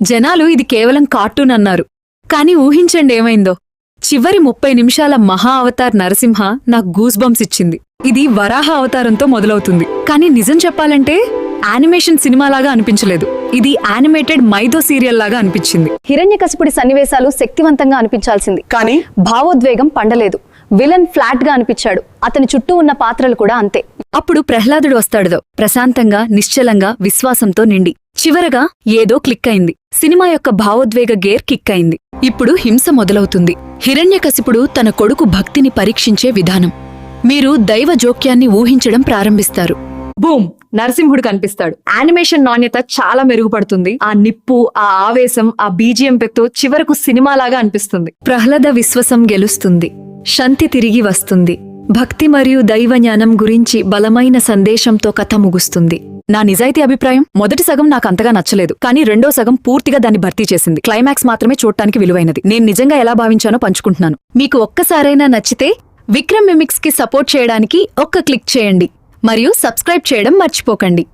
జనాలు ఇది కేవలం కార్టూన్ అన్నారు. కానీ ఊహించండి ఏమైందో చివరి ముప్పై నిమిషాల మహా అవతార్ నరసింహ నాకు గూస్ బంప్స్ ఇచ్చింది. ఇది వరాహ అవతారంతో మొదలవుతుంది. కానీ నిజం చెప్పాలంటే యానిమేషన్ సినిమాలాగా అనిపించలేదు. ఇది యానిమేటెడ్ మైదో సీరియల్ లాగా అనిపించింది హిరణ్యకశిపుడి సన్నివేశాలు శక్తివంతంగా అనిపించాల్సింది. కానీ? భావోద్వేగం పండలేదు. విలన్ ఫ్లాట్గా అనిపించాడు. అతని చుట్టూ ఉన్న పాత్రలు కూడా అంతే. అప్పుడు ప్రహ్లాదుడు వస్తాడుదో? ప్రశాంతంగా నిశ్చలంగా విశ్వాసంతో నిండి. చివరగా ఏదో క్లిక్ అయింది సినిమా యొక్క భావోద్వేగ గేర్ కిక్ అయింది ఇప్పుడు హింస మొదలవుతుంది. హిరణ్యకశిపుడు తన కొడుకు భక్తిని పరీక్షించే విధానం. మీరు దైవ జోక్యాన్ని ఊహించడం ప్రారంభిస్తారు. బూమ్! నరసింహుడు కనిపిస్తాడు. యానిమేషన్ నాణ్యత చాలా మెరుగుపడుతుంది. ఆ నిప్పు ఆ ఆవేశం ఆ బీజిఎం పెక్తో చివరకు సినిమాలాగా అనిపిస్తుంది. ప్రహ్లాద విశ్వసం గెలుస్తుంది. శాంతి తిరిగి వస్తుంది. భక్తి మరియు దైవ జ్ఞానం గురించి బలమైన సందేశంతో కథ ముగుస్తుంది. నా నిజాయితీ అభిప్రాయం మొదటి సగం నాకు అంతగా నచ్చలేదు. కానీ రెండో సగం పూర్తిగా దాన్ని భర్తీ చేసింది. క్లైమాక్స్ మాత్రమే చూడటానికి విలువైనది. నేను నిజంగా ఎలా భావించానో పంచుకుంటున్నాను. మీకు ఒక్కసారైనా నచ్చితే విక్రమ్ మిమిక్స్కి సపోర్ట్ చేయడానికి ఒక్క క్లిక్ చేయండి. మరియు సబ్స్క్రైబ్ చేయడం మర్చిపోకండి.